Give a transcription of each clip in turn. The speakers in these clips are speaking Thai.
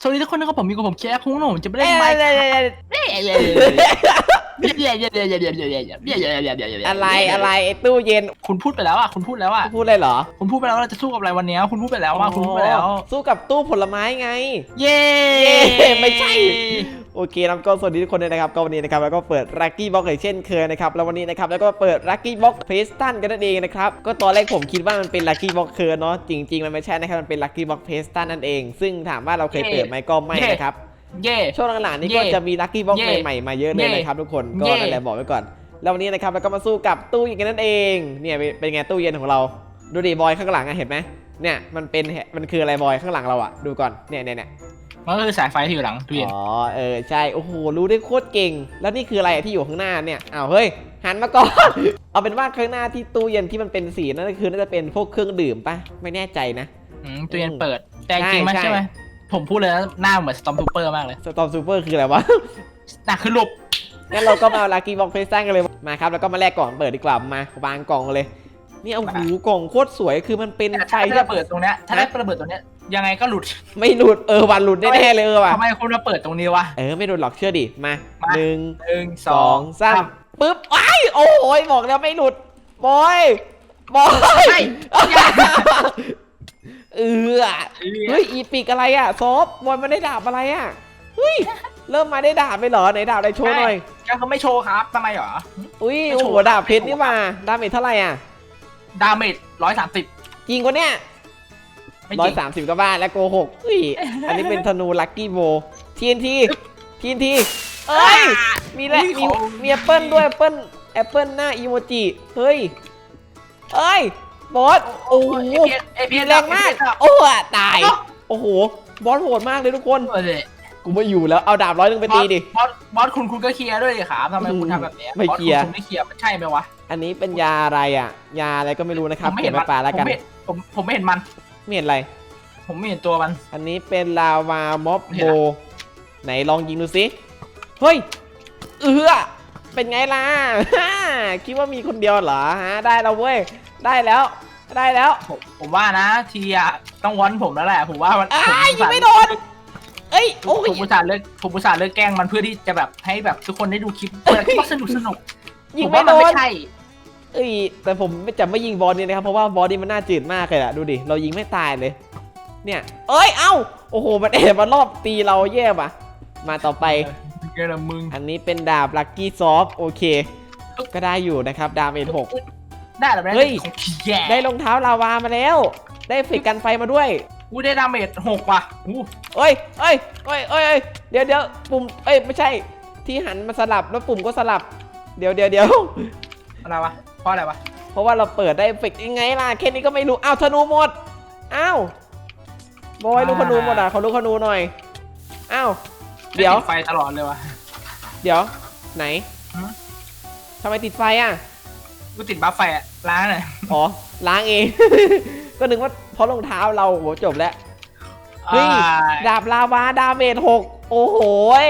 สวัสดีทุกคนนะครับผมมีกับผมแจ๊คคุ้งหนุ่มจะไปเล่นเอ้ยไมค์เอ้ยเอ้ย เอ้ยเย้เย้เย้เย้เย้เย้เย้เย้เย้เย้เย้เย้เย้เย้เย้เย้อะไรอะไรไอ้ตู้เย็นคุณพูดไปแล้วอะคุณพูดแล้วอะพูดเลยเหรอคุณพูดไปแล้วว่าเราจะสู้กับอะไรวันเนี้ยคุณพูดไปแล้วว่าคุณพูดไปแล้ว สู้กับตู้ผลไม้ไง เย้ไม่ใช่โอเคนะก็สวัสดีทุกคนเลยนะครับก็วันนี้นะครับแล้วก็เปิดลัคกี้บ็อกเช่นเคยนะครับแล้ววันนี้นะครับแล้วก็เปิดลัคกี้บ็อกเพสตันกันนั่นเองนะครับก็ตอนแรกผมคิดว่ามันเป็นลัคกี้บ็อกเคยเนาะจริงๆมันไม่ใช่นะครับมันเป็นลัคกี้บ็อกเพสตันนั่นเอง ซึ่งถามว่าเราเคยเปิดไหมก็ไม่นะครับ เย้ช่วงหลังๆนี่เย่ก็จะมีลัคกี้บ็อกเย่ใหม่ๆมาเยอะเลยเย่นะครับทุกคนก็เย่ นั่นแหละบอกไว้ก่อน แล้ววันนี้นะครับเราก็มาสู้กับตู้เย็นกันนั่นเองเนี่ยเป็นเป็นไงตู้เย็นของเราดูดิบอยข้างหลังอะเห็นไหมเนี่ยมันเป็นมันคืออะไรบอยข้างหลังเราอะดูก่อนเนี่ยเนี่ยเนี่ยมันก็คือสายไฟที่อยู่หลังตู้เย็นอ๋อเออใช่โอ้โหรู้ได้โคตรเก่ง แล้วนี่คืออะไรอะที่อยู่ข้างหน้าเนี่ยอ้าวเฮ้ยหันมาก่อน เอาเป็นว่าข้างหน้าที่ตู้เย็นที่มันเป็นสีนั่นก็คือน่าจะเป็นพวกเครื่องดื่มปะไม่แน่ใจนะ อืมตู้เย็นเปิด แต่จริงไหมใช่ใช่ไหม ผมพูดเลยนะหน้าเหมือนสตอมทูเปอร์มากเลย สตอมซูเปอร์คืออะไรวะ หนักคือหลบงั้นเราก็มาลัคกี้บ็อกเพสซันกันเลย มาครับ แล้วก็มาแลกกล่องเปิดดีกว่ามาวางกล่องเลย นี่เอาหูกล่องโคตรสวยคือมันเป็นแต่ไฟถ้าที่ระเบิดตรงเนี้ยถ้าได้ระเบิดตรงเนี้ยยังไงก็หลุดไม่หลุดเออวันหลุดแน่ๆเลยเออว่ะทำไมคุณมาเปิดตรงนี้วะเออไม่หลุดหรอกเชื่อดิมามา หนึ่งหนึ่งสสอองงสามปึ๊บไอ้ายโอ้ยบอกแล้วไม่หลุดบอยบอยใช่ เออเฮ้ยอีปิกอะไรอะซอฟบอยมันได้ดาบอะไรอะเฮ้ยเริ่มมาได้ดาบไปเหรอไหนดาบอะไรโชว์หน่อยก็เขาไม่โชว์ครับทำไมหรออุ้ยไม่โอ้โชว์โหดาบเพชรนี่มาดาเมจเท่าไหร่อะดาเมจร้อยสามสิบจริงกว่าเนี้ยไม่ร้จอยริงสามสิบก็บ้าแล้วโกหกอุ้ยอันนี้เป็นธนูลัคกี้โบทีนทีทีนทีเอ้ยมีและมีมีแอปเปิลด้วยแอปเปิลแอปเปิลหน้าอีโมจิเฮ้ยเอ้ย บอสโอ้โหเอพีแรงมากโอ้อะตาย โอ้โห บอสโหดมากเลยทุกคนเออเลยกูไม่อยู่แล้วเอาดาบร้อยหนึงไปตีดิบอสบอสคุณคุณก็เคลียร์ด้วยดิครับทำไมคุณทำแบบนี้ไม่เคลียร์บอสคุณไม่เคลียร์มันใช่ไหมวะ อันนี้เป็นยาอะไรอะ ยาอะไรก็ไม่รู้นะครับผมไม่เก็เห็บนไปมันปลาแล้วกันผมไม่ผมผมไม่เห็นมันไม่เห็นอะไร ผมไม่เห็นตัวมัน อันนี้เป็นลาวาม็อบเห็โบนละไหนลองยิงดูสิเฮ้ยเอือ เป็นไงล่ะ คิดว่ามีคนเดียวเหรอฮะ ได้แล้วเว้ย ได้แล้ว ได้แล้วผมผมว่านะทีอะต้องวอนผมแล้วแหละผมว่ามันอ้ายผมอุตส่าห์ยิงไม่โดน เอ้ย โอ้ย ผมอุตส่าห์เลิกผมอุตส่าห์เลิกแกล้งมันเพื่อที่จะแบบให้แบบทุกคนได้ดูคลิปเปิดคลิปสนุกสนุกยิงผมไม่ว่าโดมันไม่นใช่ เอ้ย แต่ผมไม่จะไม่ยิงบอลนี่นะครับ เพราะว่าบอลนี่มันน่าจืดมากเลยอะดูดิ เรายิงไม่ตายเลย เนี่ย เอ้ย เอ้า โอ้โห มันแอบมารอบตีเราแย่ว่ะ มาต่อไป เกละมึง อันนี้เป็นดาบลักกี้ซอฟโอเค ก็ได้อยู่นะครับดาเมจหก ได้หรือไม่เฮ้ย ของขี้แย่ได้รองเท้าลาวามาแล้ว ได้เอฟเฟกต์กันไฟมาด้วย กูได้ดาเมจหกว่ะอู้เอ้ยเอ้ยเอ้ยเอ้ยเอ้ยเดี๋ยวเดี๋ยวปุ่ม เอ้ย ไม่ใช่ ที่หันมาสลับแล้วปุ่มก็สลับ เดี๋ยวเดี๋ยวเดี๋ยว อะไรวะเพราะอะไรวะเพราะว่าเราเปิดได้เอฟเฟกต์ยังไงล่ะ แค่นี้ก็ไม่รู้ อ้าวธนูหมด อ้าว บอยลูกธนูหมดอะเขาลูกธนูหน่อย อ้าว เดี๋ยว ติไฟตลอดเลยวะ เดี๋ยว ไหนฮะ ทำไมติดไฟอะ กูติดบัฟไฟอะล้างหน่อยอ๋อ ล้างเอง ก็นึกว่าเพราะรองเท้าเราโหจบแล้ว เฮ้ย อ่าดาบลาวาดาเมจหกโอ้โหย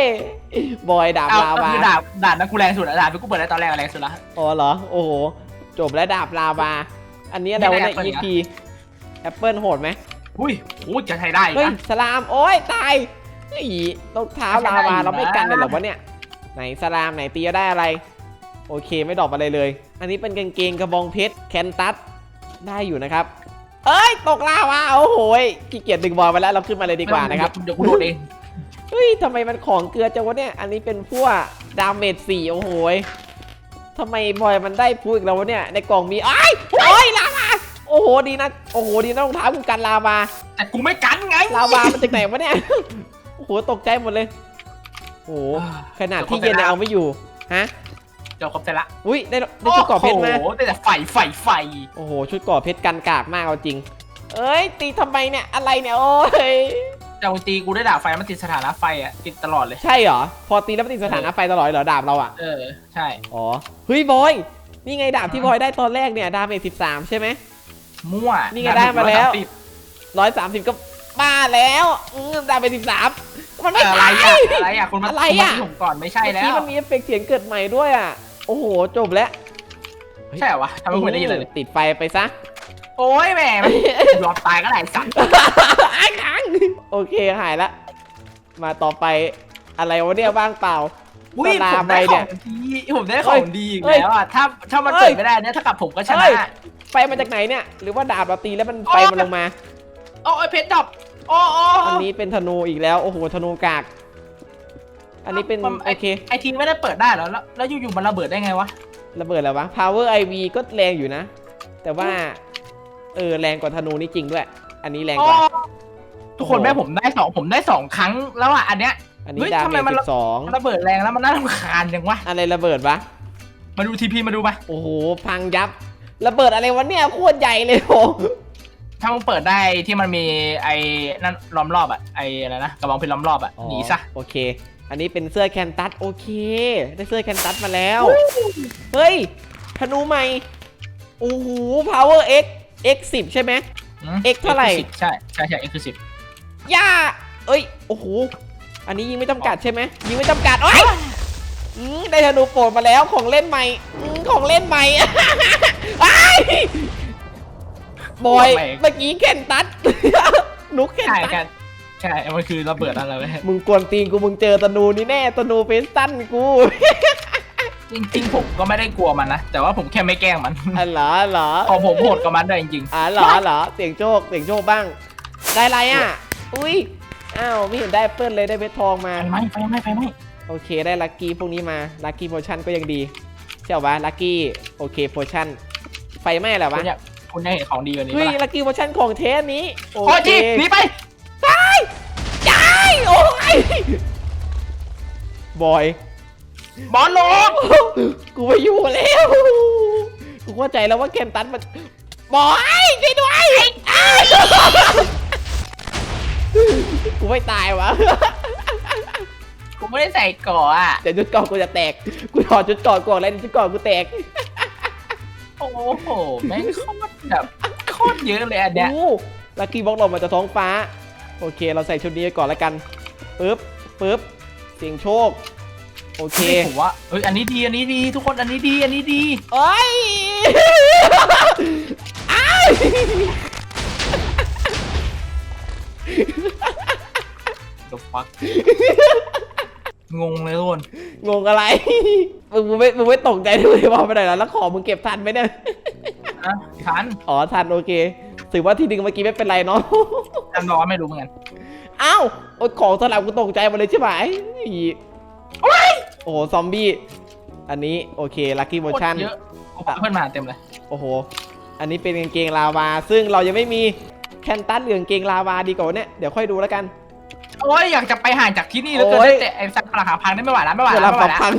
บอยดาบเอาลาวาคือดาบดาบนั้นกูแรงสุดอะดาบที่กูเปิดได้ตอนแรกอะแรงสุดละ อ๋อเหรอ โอ้โห จบแล้วดาบลาวา อันนี้อะไรวะเนี่ยไม่ได้ EP แอปเปิลโหดไหมอุ้ยโอ้ยจะใช้ได้อีกเฮ้ยนะสลาม โอ้ยตาย เฮ้ยรองเท้าลาวาไม่ได้เราไม่กันเลยเหรอนะวะเนี่ย ไหนสลามไหนตีจะได้อะไร โอเคไม่ดรอกอะไรเลย อันนี้เป็นกางเกงกระบองเพชรแคนตัสได้อยู่นะครับ เอ้ยตกลาวาโอ้โหยขี้เกียจดึงบอลไปแล้วเราขึ้นมาเลยดีกว่านะครับเดี๋ยวกูโดดเองเฮ้ยทำไมมันของเกลือจังวะเนี่ยอันนี้เป็นพวกดาเมจสี่โอ้โหยทำไมบอยมันได้พูอีกแล้ววะเนี่ยในกล่องมีไอ้ายโอ้ยลาวาโอ้โหดีนะโอ้โหดีนะรองเท้ากูกันลาวาแต่กูไม่กันไงลาวามันจากไหนวะเนี่ย โอ้โหตกใจหมดเลยโอ้โหขนาดที่เย็นยังเอาไม่อยู่ฮะเดี๋ยวครบเสร็จละอุ้ยได้ได้ชุดเกราะเพชรมาโอ้โหได้แต่ไฟไฟไฟโอ้โหชุดเกราะเพชรกันกากมากเอาจริง เอ้ยตีทำไมเนี่ยอะไรเนี่ยโอ้ยแต่บางทีกูได้ดาบไฟมันติดสถานะไฟอะติดตลอดเลยใช่เหรอพอตีแล้วมันติดสถานะไฟตลอดเลยเหรอดาบเราอะเออใช่อ๋อเฮ้ยบอยนี่ไงดาบที่บอยได้ตอนแรกเนี่ยดาเมจสิบสามใช่ไหมมั่วนี่ไงได้มาแล้วดบร้อยสามสิบก็ บ้าแล้วอืมดาเมจสิบสามมันไม่อะไรตายอะอะไรอะคุณมาอะไรอะคุณมาที่ผมก่อนไม่ใช่เมื่อแล้กี้วมันมีเอฟเฟกต์เสียงเกิดใหม่ด้วยอะ โอ้โห จบแล้วใช่เหรอวะทำไมกูไม่ได้ยินเลย ติดไฟไปซะ โอ้ยแหมมันยอมตายก็ได้สัตว์อ้ายขังโอเคหายละ มาต่อไปอะไรวะเนี่ยว่างเปล่าอุ้ยสลาผมไปได้ขเนี่อย งดีผมได้ของดีอีกแล้วอะถ้าถ้ามันเฮ้เกิยดไม่ได้เนี่ยถ้ากับผมก็ชเฮ้นะ ย ไฟมาจากไหนเนี่ย หรือว่าดาบเราตีแล้วมันไฟมันลงมา โอ้ยเพชรดับโอ้โอ้อันนี้เป็นธนูอีกแล้วโอ้โหธนูกาก อันนี้เป็นมันไอโอเคไอทีไม่ได้เปิดได้เหรอแล้วแล้วอยู่ๆมันระเบิดได้ไงวะระเบิดแล้ววะ power iv ก็แรงอยู่นะ แต่ว่าเออแรงกว่าธนูนี่จริงด้วย อันนี้แรงกว่าโอ้ทุกคนแม่ผมได้สองผมได้สองครั้งแล้วอะอันเนี้ยอันนี้เฮ้ยดาทำเมไมจมันสิบสองมันระเบิดแรงแล้วมันน่ารำคาญจังวะอะไรระเบิดวะมาดูทีพีมาดูมาโอ้โหพังยับระเบิดอะไรวะเนี่ยโคตรใหญ่เลยโห ถ้ามึงเปิดได้ที่มันมีไอ้นั่นล้อมรอบอะไอ้อะไรนะกระบองเพชรล้อมรอบอะหนีซะโอเค อันนี้เป็นเสื้อแคนตัสโอเค ได้เสื้อแคนตัสมาแล้ว เฮ้ยธนูใหม่โอ้โห power x x 10ใช่ไหมอืม X เท่าไหร่ X 10ใช่ใช่ใช่ X คือสิบย่าเอ้ยโอ้โหอันนี้ยิงไม่จำกัดใช่ไหมยิงไม่จำกัดโอ้ยอืมได้ธนูโปรดมาแล้วของเล่นใหม่อืมของเล่นใหม่ไอ้ายบอยเมื่อกี้แคนตัสนุกแคนใช่ตัสใช่ใช่มันคือระเบิดอะไรเว้ยมึงกวนตีนกูมึงเจอธนูนี่แน่ธนูเฟสตันกู จริงๆผมก็ไม่ได้กลัวมันนะ แต่ว่าผมแค่ไม่แกล้งมันอ๋อเหรอเหรอพอผมโหดกับมันด้วยจริงอ๋อเหรอเหรอเสียงโชคเสียงโชคบ้าง ได้อะไรอะ อุ้ยอ้าวไม่เห็นได้แอปเปิลเลยได้เพชรทองๆมาไฟไหม้ไฟไหม้ไฟไหม้โอเคได้ลัคกี้พวกนี้มาลัคกี้โพชั่นก็ยังดีใช่ปะลัคกี้โอเคโพชั่นไฟไหม้แล้วคุวะณอยาก คุณอยากเห็นของดีกว่านี้เฮ้ยปะล่ะลัคกี้โพชั่นของเทสนี้โอโอ้เคจีหนีไปยายโอ้ยบอยบอลลงกูไม่อยู่แล้วกูเข้าใจแล้วว่าเกมตันมันบอยช่วยด้วยอ้าวกูไม่ตายวะ กูไม่ได้ใส่ก่ออะเดี๋ยวชุดเก่อนกูจะแตก กูถอดชุดเก่อนก่อนแล้วชุดเก่อนกูแตก โอ้โห แม่งโคตรแบบโคตรเยอะเลยอันเนี้ยโอ้ลัคกี้บ็อกเรามาจากท้องฟ้า โอเค เราใส่ชุดนี้ไปก่อนแล้วกันปึ๊บปึ๊บเสียงโชค โอเคผมว่าเฮ้ย อันนี้ดี อันนี้ดี ทุกคน อันนี้ดี อันนี้ดีเอ้ยอ้ายเดฟัก งงเลยทุกคนงงอะไร มึงมึงไม่มึงไม่ตกใจด้วยว่าไปไหนแล้วแล้วของมึงเก็บทันไหมเนี่ย นะทันอ๋อทันโอเค ถือว่าที่ดึงเมื่อกี้ไม่เป็นไรเนาะ ทันบอกว่าไม่รู้เหมือนกันอ้าวโอ้ยของสลับกูตกใจหมาเลยใช่ไหมอีโอ้โหซอมบี้ อันนี้โอเคลัคกี้โมโคตรชั่นเยอะกูพาเพื่อนมาเต็มเลยโอ้โห อันนี้เป็นกางเกงลาวา ซึ่งเรายังไม่มีแคนตัสหรือกางเกงลาวาดีกว่าวะเนี่ย เดี๋ยวค่อยดูแล้วกัน โอ้ยอยากจะไปห่างจากที่นี่แล้วเกินโอ้ย ได้แต่ไอ้สัตว์ปลาขาพังได้ไม่ไหวแล้วไม่ไหวเวแล้ลาวไม่ปไหวรับแล้วพัง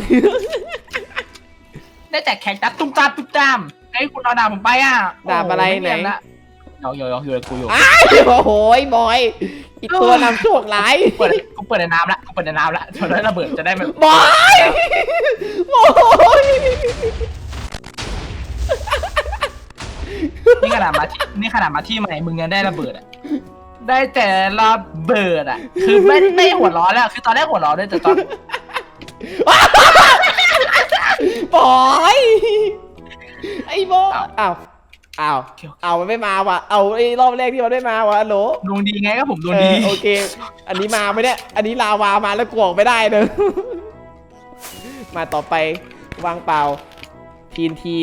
ได้แต่แข่งจัดตุ้มตามตุ้มตามไอ้ยคุณเอาดาบผมไปอะดาบอะไรไหนเดี๋ยวเดี๋ยวเดี๋ยวกูอยู่อ้าวโอ้โหบอยอีกตัวนำโชคร้ายเปิดกูเปิดในน้ำละกูเปิดในน้ำละจะได้ระเบิดจะได้ไม่บอยโอ้ยนี่ขนาดมาที่นี่ขนาดมาที่ใหม่มึงยังได้ระเบิดอะ ได้แต่ระเบิดอะ คือไม่ไม่หัวร้อนแล้ว คือตอนแรกหัวร้อนด้วยแต่ตอนบอยไอ้บอยอ้าวอ้าวอ้าวมันไม่มาว่ะเอาไอ้รอบแรกที่มันไม่มาว่ะฮัลโหลดวงดีไงก็ผมดวงเอดีอโอเค อันนี้มาไหมเนี่ยอันนี้ลาวามาแล้วกวอกไม่ได้เลยมาต่อไปวางเปล่าทีนที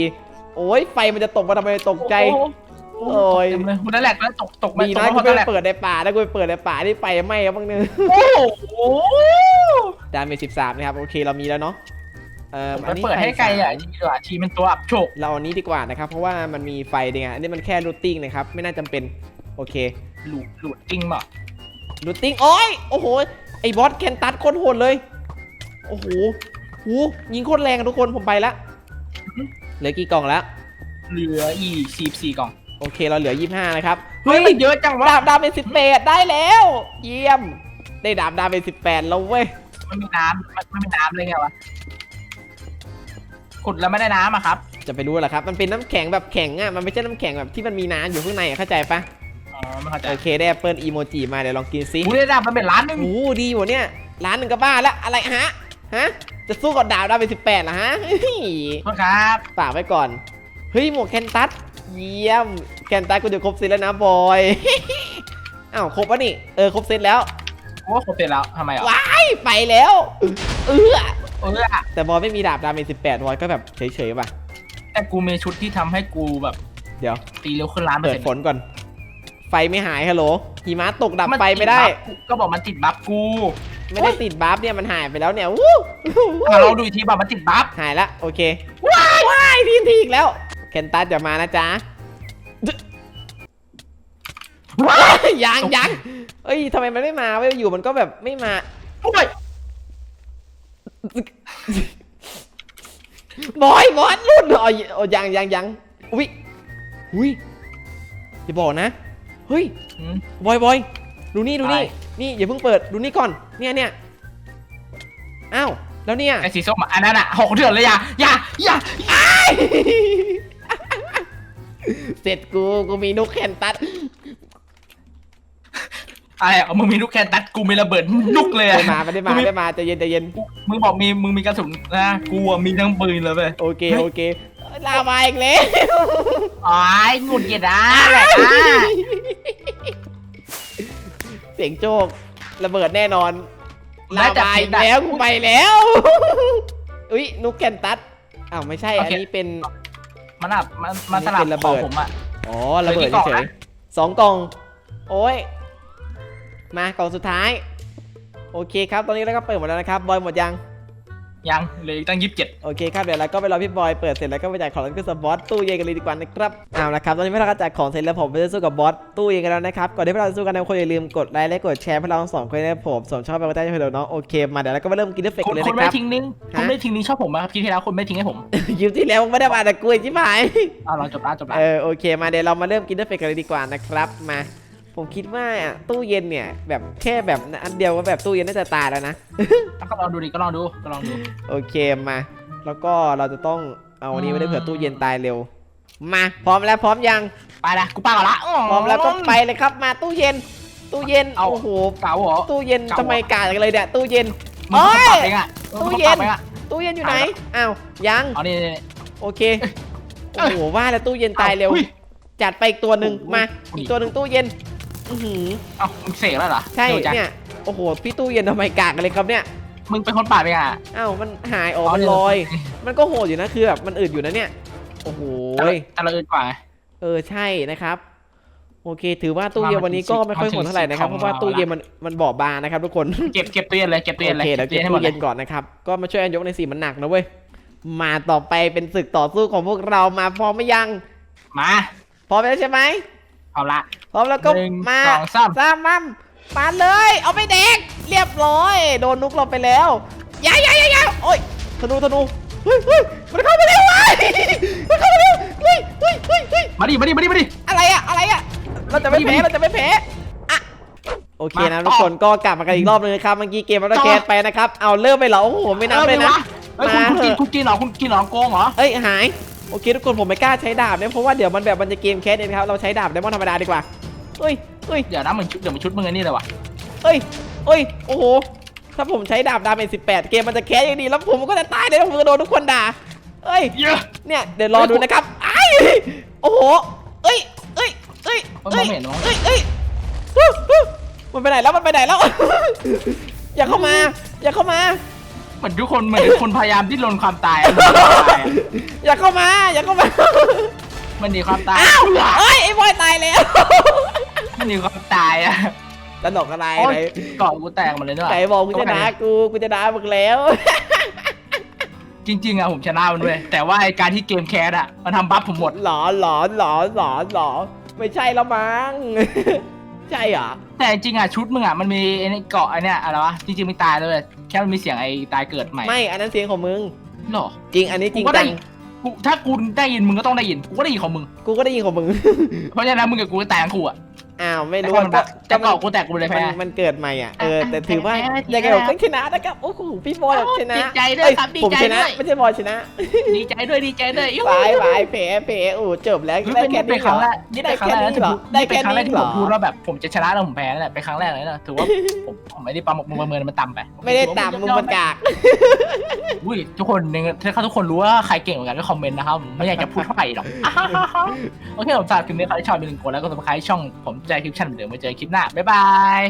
โอ้ยไฟมันจะตกมาทำไมตกใจ โอ้โอ้ย เต็มเลยคุณนั่นแหละก็ตกตกไปดีตกนะไปกูคนไม่นั่นแหไปละเปิดในป่าถ้ากูไปเปิดในป่าที่ไฟไหม้แล้วบ้างเนี่ยโอ้โหดาเมจสิบสามนะครับ โอเคเรามีแล้วเนาะเอ่อผมอันไปนี้เปิดให้ไกลอะฟดีกว่าทีเป็นตัวอับโชคเราอันนี้ดีกว่านะครับ เพราะว่ามันมีไฟดีไงอันนี้มันแค่รูทติ้งนะครับ ไม่น่าจำเป็น โอเคหลุดหลุดจริงเปล่ะรูทติ้งโอ้ย โอ้โห ไอ้บอสแคนตัสโคตรโหดเลย โอ้โหหูยิงโคตรแรงอะทุกคน ผมไปละ เหลือกี่กล่องแล้ว เหลืออีกสี่สี่กล่อง โอเคเราเหลือ 25 นะครับเฮ้ยมันเยอะจังวะดาบดาบเป็น 18 ได้แล้ว เยี่ยม ได้ดาบดาบเป็น 18 แล้วเว้ยมันมีน้ำมันไม่มีน้ำเลยไงวะขุดแล้วไม่ได้น้ำอะครับ จะไปรู้เหรอครับ มันเป็นน้ำแข็งแบบแข็งอะมันไม่ใช่น้ำแข็งแบบที่มันมีน้ำอยู่ข้างในอะเข้าใจปะอ๋อไม่เข้าใจโอเคได้แอปเปิลอีโมจิมาเดี๋ยวลองกินซิกูได้ดาบมันเป็นล้านหนึงโอ้โหดีอยู่เนี่ยร้านหนึ่งก็บ้าละอะไรฮะฮะ จะสู้กับดาบดาบเป็น 18เหรอฮะเฮ้ยโทษครับฝากไว้ก่อนเฮ้ยหมวกแคนตัสเยี่ยมแคนตัสกูจะครบเซตแล้วนะบอยอ้าวครบวะนี่เออครบเซตแล้วกูว่าครบเสร็จแล้วทำไมอะว้ายไปแล้วเออเออแต่บอลไม่มีดาบดาเมจสิบแปดบอลก็แบบเฉยๆป่ะแต่กูมีชุดที่ทำให้กูแบบ เดี๋ยว ตีเร็วขึ้นล้านเปอร์เปิดเซ็นต์ฝนก่อน ไฟไม่หายฮัลโหลหิมะตกดับไฟไม่ได้นติบัฟกูก็บอกมันติดบัฟกู ไม่ได้ติดบัฟเนี่ยมันหายไปแล้วเนี่ยวู้อะเราดูอีกทีบอกมันติดบัฟหายละโอเคว้ายว้ายทีนทีอีกแล้ว เคนตัสอย่ามานะจ๊ะว้ายยังยังเอ้ยทำไมมันไม่มาเว้ยอยู่มันก็แบบไม่มาโอ้ยบอยบอสรุ่นอ๋ออ๋อยังยังยังอุ้ยอุ้ยอย่าบอกนะ เฮ้ยอืมบอยบอยดูนี่ดูนี่อะไรนี่อย่าเพิ่งเปิดดูนี่ก่อน เนี่ยเนี่ยอ้าวแล้วเนี่ยไอ้สีส้มอะอันนั้นอะหกเดือนเลยอย่าอย่าอย่า เสร็จกู กูมีนุกแคนตัสอะไรอะมึงมีลูกแคนตัดกูมีระเบิดลุกเลยอะไม่มาไม่ได้มากูไม่ได้มาใจเย็นใจเย็น มึงบอกมีมึงมีกระสุนนะกูอะมีทั้งปืนเลยเว้ยโอเคโอเคลามาอีกแล้วอ๋อยหงุดหงิดอะแหละอะเสียงโจกระเบิดแน่นอนลาแล้วแต่มาพิอีษกอะแล้วกูไปแล้ว อุ้ยนุกแคนตัสอ้าวไม่ใช่โออันเคนี้เป็น มันอะมันมันสลับเป็นระขเบิองดผมอะ อ๋อระเบิดเหลือกี่กล่องเฉยนะๆสองกล่อง โอ้ย มากล่องสุดท้าย โอเคครับ ตอนนี้เราก็เปิดหมดแล้วนะครับ บอยหมดยัง ยังเหลยตั้งยี่สิบเจ็ดโอเคครับเดี๋ยวเราก็ไปรอพี่บอยเปิดเสร็จแล้วก็ไปจ่ายของแล้วก็สบอสตู้เย็นกันเลยดีกว่านะครับเอาละครับตอนนี้พวกเราก็จ่ายของเสร็จแล้วผมไปจะสู้กับบอสตู้เย็นกันแล้วนะครับก่อนที่พวกเราจะสู้กันนะคนอย่าลืมกดไลค์และกดแชร์ให้เราทั้งสองคนนะครับผมส่วนชอบไปก็ได้ให้เราเนาะโอเคมาเดี๋ยวเราก็มาเริ่มกินเอฟเฟกต์คุกัณนเลยคุณนะคไม่รับ ทิ้งนิ้งฮะคุณไม่ทิ้งนิ้งชอบผมไหมครับคลิปที่แล้วคุณไม่ทิ้งให้ผมยืมที่แล้วไม่ได้มาแต่กูอีกที่หาย เอาเราจบละจบละ เออโอเคมาเดี๋ยวเรามาเริ่มกินเอฟเฟกต์กันเลยดีกว่านะครับมา ผมคิดว่าอะตู้เย็นเนี่ยแบบแค่แบบอันเดียวก็แบบตู้เย็นน่าจะตายแล้วนะ ก็ลองดูดิก็ลองดูก็ลองดู โอเคมา แล้วก็เราจะต้องเอาอันนี้ไว้ได้เผื่อตู้เย็นตายเร็ว มาพร้อมแล้วพร้อมยังไปละกูป้าก่อนละพร้อมแล้วก็ไปเลยครับมาตู้เย็น ตู้เย็นเอาโอ้โหเก๋าเหรอตู้เย็นเก่าทำไมกาดกันเลยเนี่ยตู้เย็นมึงก็ปรับเอ้ยเองอะตู้มึงก็เย็ปรันบเองอะตู้เย็นอยู่ไหนอ้าวยังเอานี่นี่นี่โอเคโอ้โหว่าแล้วตู้เย็นตายเร็วอุ้ยจัดไปอีกตัวหนึ่งโอ้โหมาอุ้ยอีกตัวหนึ่งตู้เย็น อือหือเอ้ามึงเสกแล้วเหรอใช่ร็วจังเนี่ยโอ้โหพี่ตู้เย็นทำไมกากกันเลยครับเนี่ยมึงเป็นคนปราบเองอะ อ้าวมันหายออกอ๋อมันเนี่ยลอยมันก็โหดอยู่นะคือแบบมันอึดอยู่นะเนี่ยโอ้โห แต่เราแต่เราอื่นกว่าไงเออใช่นะครับ โอเค ถือว่าตู้เย็นมาวันนี้ก็ถึงไม่ค่อยโหดเท่าไหร่นะครับเพของราะว่าเราตู้เย็นละมันมันบอบบางนะครับทุกคน เก็บเก็บตู้เย็นเลยเก็บตู้เย็นโอเลยเคเดี๋ยวเก็บให้หมตู้ดเย็นก่อนนะครับ ก็มาช่วยกันยกในสีมันหนักนะเว้ย มาต่อไปเป็นศึกต่อสู้ของพวกเรามาพร้อมไหมยัง มา พร้อมแล้วใช่ไหม เอาละ พร้อมแล้วก็หนึ่งมาสองสามสามมัมมาเลย เอาไปเด็กเรียบร้อย โดนนุกเราไปแล้วอยาอยาอยาอยาโอ้ยธนูธนูเฮ้ยเฮ้ยมันเข้ามาเร็วเว้ยมันเข้ามาเร็วเฮ้ยเฮ้ยเฮ้ยเฮ้ยมาดิมาดิมาดิมาดิ อะไรอะอะไรอะเราจะไม่แพ้ไม่เราจะไม่แพ้อะโอเคนะมาทุกคนก็กลับมากันอีกรอบนึงนะครับเมื่อกี้เกมมันก็ต่อแคสไปนะครับเอาเริ่มไปเหรอโอ้โหไม่นับเลยนะเฮ้ยคุณมาคุณกินเถอะคุณกินเหรอคุณกินเหรอโกงเหรอ เอ้ยหาย โอเคทุกคนผมไม่กล้าใช้ดาบเนี่ยเพราะว่าเดี๋ยวมันแบบมันจะเกมแคสเองครับเราใช้ดาบไดมอนด์ธรรมดาดีกว่าเฮ้ยเฮ้ยเดี๋ยวนะมึงชุดเดี๋ยวมึงชุดมึงอันนี้เลยว่ะเอ้ยเอ้ยโอ้โหถ้าผมใช้ดาบดาเมจ18เกมมันจะแคสอย่างดีแล้วผมก็จะตายเลยผมจะโดนทุกคนด่าเอ้ยเยอะเนี่ยเดี๋ยวรอดูนะครับไอ้ายโอ้โหเอ้ยเอ้ยเอ้ยมันเอ้มองยไม่เห็นน้องเอ้ยเอ้ยฮู้ฮู้มันไปไหนแล้วมันไปไหนแล้ว อย่าเข้ามา อย่าเข้ามา เหมือนทุกคนเหมือนทุกคนพยายามดิ้นรนความตายอะอย่าเข้ามา อย่าเข้ามามันหนีความตายอ้าวเอ้ยไอ้บอยตายแล้วมันหนีความตายอะตลกอะไรโอ๊ไหนยเกาะกูแตกหมดเลยด้วยไหนบอกกูจะด่ากูกูจะด่ามึงแล้ว จริงๆอะผมชนะมันด้วยแต่ว่าไอการที่เกมแคสอะมันทำบัฟผมหมด หลอหลอหลอหลอหลอไม่ใช่แล้วมั้ง ใช่เหรอแต่จริงๆอะชุดมึงอะมันมีไอ้นี่เกาะไอเนี้ยอะไรวะจริงๆไม่ตายเลยแค่มันมีเสียงไอตายเกิดใหม่ไม่อันนั้นเสียงของมึง หรอจริงอันนี้จริงกูก็ได้จังกูถ้ากูได้ยินมึงก็ต้องได้ยินกูก็ได้ยินของมึง กูก็ได้ยินของมึง เพราะฉะนั้นมึงกับกูก็แตกทั้งคู่อะ อ้าวไม่แต่รู้ก่อนก็แต่ก็เกาะกูแตกกูเลยมัแพ้นมันเกิดใหม่อะเอออะแต่ถือว่าแพ้แล้วยังไงแพ้ผมต้องชนะนะครับโอ้โหพี่บอยชนะดีใจด้วยครับเอ้ดีผมใจชนะด้วยไม่ใช่บอยชนะดีใจด้วยดีใจด้วยบายบายแผลแผลโอ้จบแล้วนี่ได้เป็นแค่เป็นี้นเหครรั้องแรกนี่ได้เป็นครั้แค่งแรกนี้ที่เหรผอมได้นี่แค่เป็นครั้งแรกนี้ที่เหรผมอพูดว่าแบบผมจะชนะแล้วผมแพ้นั่นแหละเป็นครั้งแรกเลยนะถือว่าผมผมไม่ได้ประเมินมันต่ำไป ไม่ได้ตามมึงมันกากอุ้ยทุกคนเนี่ยถ้าทุกคนรู้ว่าใครเก่งกว่ากันก็คอมเมนต์นะครับผมไม่อยากจะพูดเท่าไหร่หรอกโอเคผมฝากคลิปนี้ใครชอบอย่าลืมกดไลค์กดซับสไครต์ช่องผมใจคลิปชั่นเหมือนเดิมไว้เจอคลิปหน้า บ๊ายบาย